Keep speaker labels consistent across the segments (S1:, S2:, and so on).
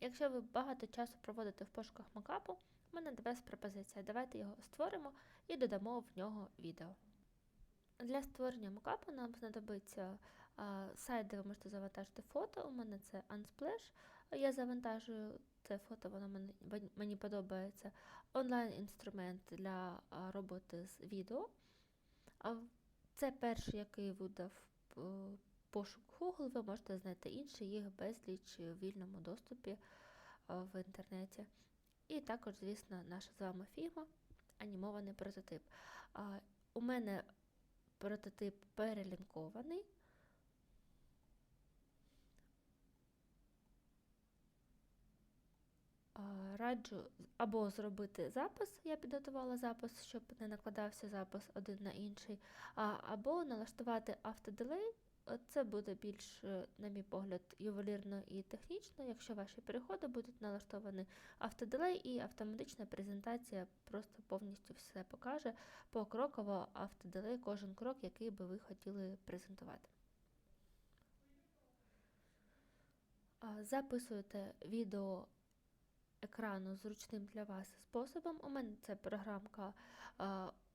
S1: Якщо ви багато часу проводите в пошуках макапу, в мене до вас пропозиція. Давайте його створимо і додамо в нього відео. Для створення макапу нам знадобиться сайт, де ви можете завантажити фото. У мене це Unsplash. Я завантажую це фото, воно мені, мені подобається. Онлайн-інструмент для роботи з відео. Це перший, який видав е, пошук Google. Ви можете знайти інші, їх безліч в вільному доступі в інтернеті. І також, звісно, наша з вами фірма, анімований прототип. У мене прототип перелінкований. Раджу або зробити запис, я підготувала запис, щоб не накладався запис один на інший, або налаштувати автоделей. Це буде більш, е, на мій погляд, ювелірно і технічно, якщо ваші переходи будуть налаштовані автоделей і автоматична презентація просто повністю все покаже покроково автоделей кожен крок, який би ви хотіли презентувати. Записуєте відео екрану зручним для вас способом. У мене це програмка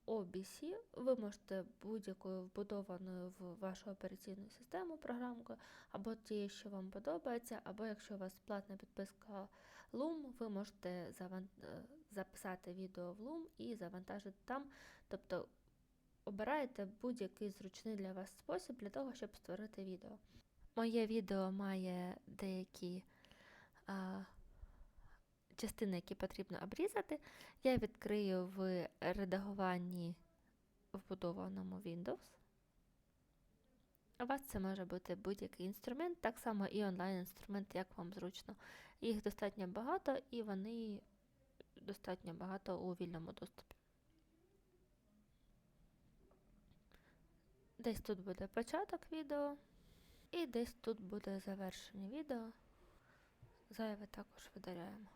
S1: OBC. Ви можете будь-якою вбудованою в вашу операційну систему програмкою, або тією, що вам подобається, або якщо у вас платна підписка Loom, ви можете е, записати відео в Loom і завантажити там. Тобто обираєте будь-який зручний для вас спосіб для того, щоб створити відео. Моє відео має деякі а, частини, які потрібно обрізати. Я відкрию в редагуванні вбудованому Windows. У вас це може бути будь-який інструмент, так само і онлайн-інструмент, як вам зручно. Їх достатньо багато і вони достатньо багато у вільному доступі. Десь тут буде початок відео, і десь тут буде завершення відео. Зайве також видаляємо.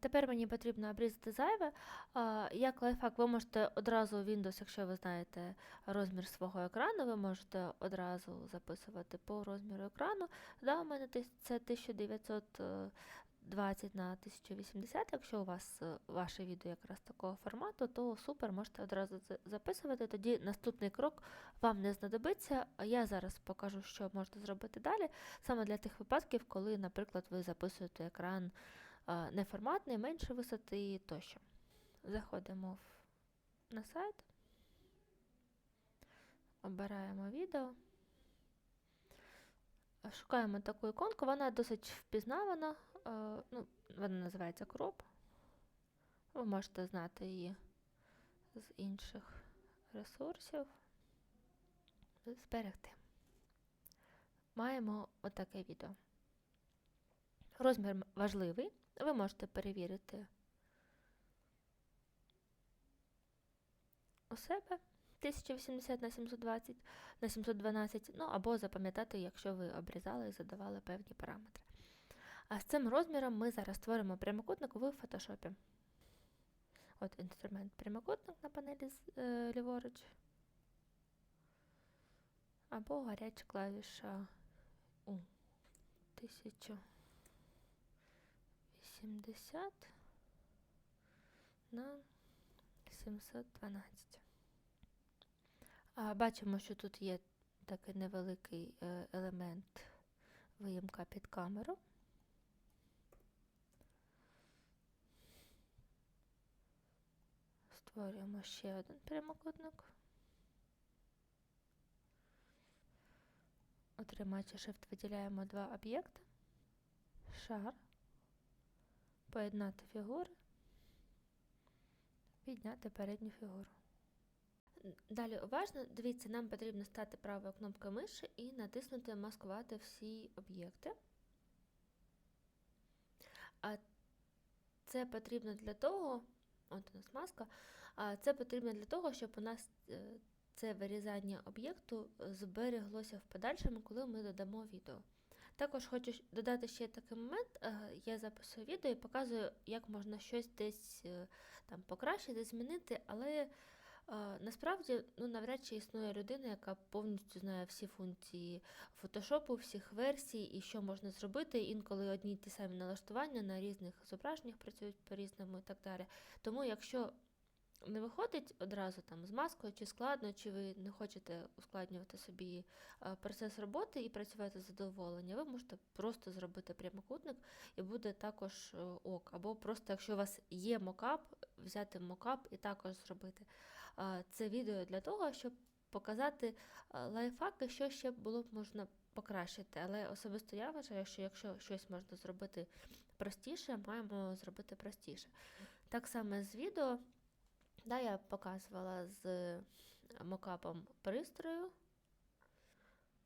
S1: Тепер мені потрібно обрізати зайве. Як лайфхак, ви можете одразу у Windows, якщо ви знаєте розмір свого екрану, ви можете одразу записувати по розміру екрану. Да, у мене це 1920 на 1080. Якщо у вас е, ваше відео якраз такого формату, то супер, можете одразу записувати. Тоді наступний крок вам не знадобиться. Я зараз покажу, що можете зробити далі, саме для тих випадків, коли, наприклад, ви записуєте екран неформатний, менше висоти тощо. Заходимо в, на сайт, обираємо відео, шукаємо таку іконку, вона досить впізнавана, е, ну, вона називається кроп. Ви можете знати її з інших ресурсів. Зберегти. Маємо отаке відео. Розмір важливий. Ви можете перевірити у себе 1080 на 720 на 712, ну або запам'ятати, якщо ви обрізали і задавали певні параметри. А з цим розміром ми зараз створимо прямокутник в фотошопі. От інструмент прямокутник на панелі е, ліворуч. Або гаряча клавіша у 1080 на 712. А, бачимо, що тут є такий невеликий е, елемент виїмка під камеру. Створюємо ще один прямокутник. Отримаючи Shift, виділяємо два об'єкти. Шар. Поєднати фігури. Підняти передню фігуру. Далі уважно, дивіться, нам потрібно стати правою кнопкою миші і натиснути маскувати всі об'єкти. А це потрібно для того, от у нас маска, а це потрібно для того, щоб у нас е, це вирізання об'єкту збереглося в подальшому, коли ми додамо відео. Також хочу додати ще такий момент. е, Я записую відео і показую, як можна щось десь е, там покращити, змінити, але Е, Насправді, ну навряд чи існує людина, яка повністю знає всі функції фотошопу, всіх версій і що можна зробити. Інколи одні й ті самі налаштування на різних зображеннях працюють по-різному і так далі. Тому, якщо не виходить одразу там з маскою, чи складно, чи ви не хочете ускладнювати собі е, процес роботи і працювати з задоволення, ви можете просто зробити прямокутник і буде також е, ок. Або просто, якщо у вас є мокап, взяти мокап і також зробити. Е, Це відео для того, щоб показати лайфхаки, що ще було б можна покращити. Але особисто я вважаю, що якщо щось можна зробити простіше, маємо зробити простіше. Так само з відео. Да, я показувала з е, мокапом пристрою.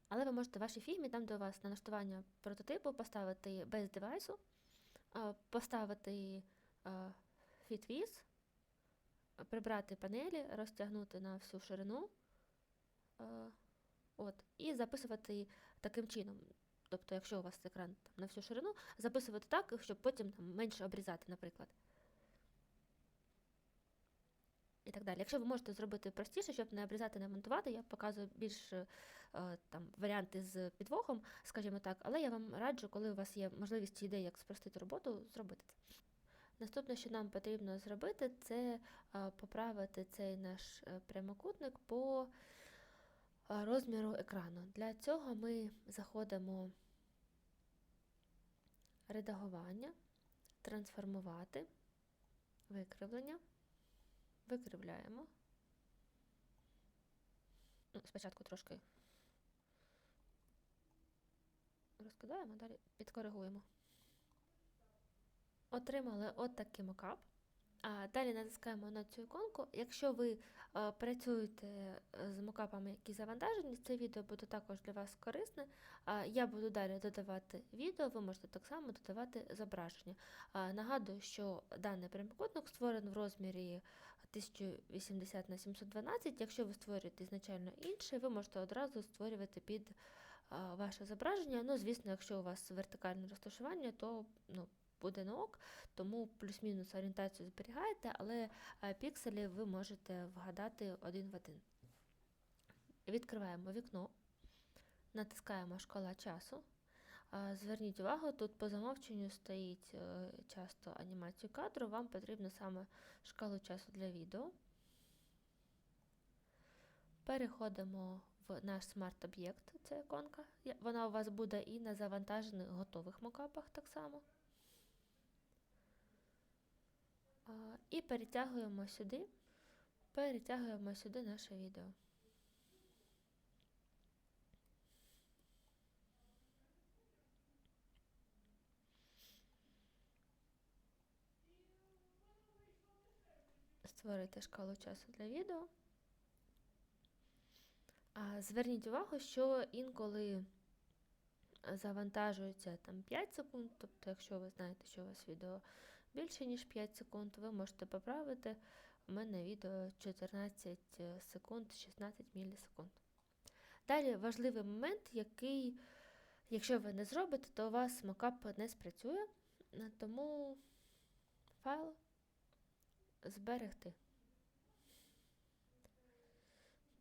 S1: Але ви можете в вашій фігмі, там, де вас налаштування прототипу, поставити без девайсу, поставити FitWiz, прибрати панелі, розтягнути на всю ширину. От, і записувати таким чином. Тобто, якщо у вас екран там, на всю ширину, записувати так, щоб потім там, менше обрізати, наприклад. І так далі. Якщо ви можете зробити простіше, щоб не обрізати, не монтувати, я показую більш е, там варіанти з підвохом, скажімо так, але я вам раджу, коли у вас є можливість і як спростити роботу, зробити це. Наступне, що нам потрібно зробити, це е, поправити цей наш е, прямокутник по розміру екрану. Для цього ми заходимо редагування, трансформувати, викривлення викривляємо. Ну, спочатку трошки розкидаємо, далі підкоригуємо. Отримали от такий мокап. А далі натискаємо на цю іконку. Якщо ви а, працюєте е, з мокапами, які завантажені, це відео буде також для вас корисне. А, я буду далі додавати відео, ви можете так само додавати зображення. А, нагадую, що даний прямокутник створений в розмірі 1080 на 712. Якщо ви створюєте ізначально інший, ви можете одразу створювати під ваше зображення. Ну, звісно, якщо у вас вертикальне розташування, то ну, буде на ок, тому плюс-мінус орієнтацію зберігаєте, але пікселі ви можете вгадати один в один. Відкриваємо вікно, натискаємо шкала часу. Зверніть увагу, тут по замовченню стоїть е, часто анімацію кадру, вам потрібно саме шкалу часу для відео. Переходимо в наш смарт-об'єкт, це іконка. Вона у вас буде і на завантажених готових мокапах так само. І перетягуємо сюди, перетягуємо сюди наше відео. Створити шкалу часу для відео. Зверніть увагу, що інколи завантажується там 5 секунд, тобто, якщо ви знаєте, що у вас відео більше, ніж 5 секунд, ви можете поправити. У мене відео 14 секунд, 16 мілісекунд. Далі важливий момент, який, якщо ви не зробите, то у вас мокап не спрацює, Е, тому файл зберегти.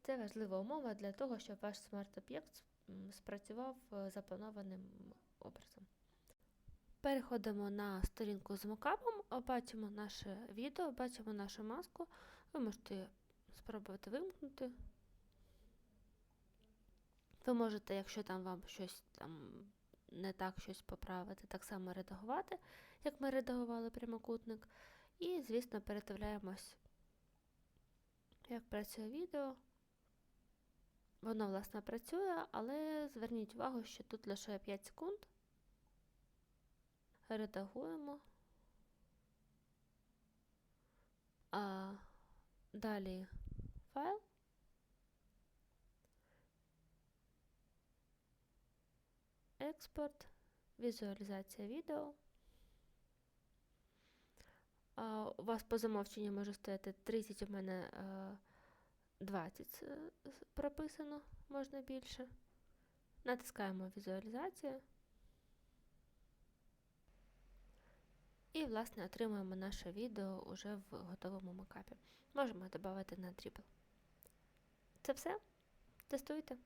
S1: Це важлива умова для того, щоб ваш смарт-об'єкт спрацював е, запланованим образом. Переходимо на сторінку з мокапом, бачимо наше відео, бачимо нашу маску. Ви можете спробувати вимкнути. Ви можете, якщо там вам щось там не так щось поправити, так само редагувати, як ми редагували прямокутник. І, звісно, передивляємось, як працює відео. Воно, власне, працює, але зверніть увагу, що тут лише 5 секунд. Редагуємо. А далі файл. Експорт, візуалізація відео. У вас по замовченню може стояти 30, у мене 20 е, прописано, можна більше. Натискаємо візуалізацію. І, власне, отримуємо наше відео уже в готовому макапі. Можемо додати на Dribble. Це все. Тестуйте.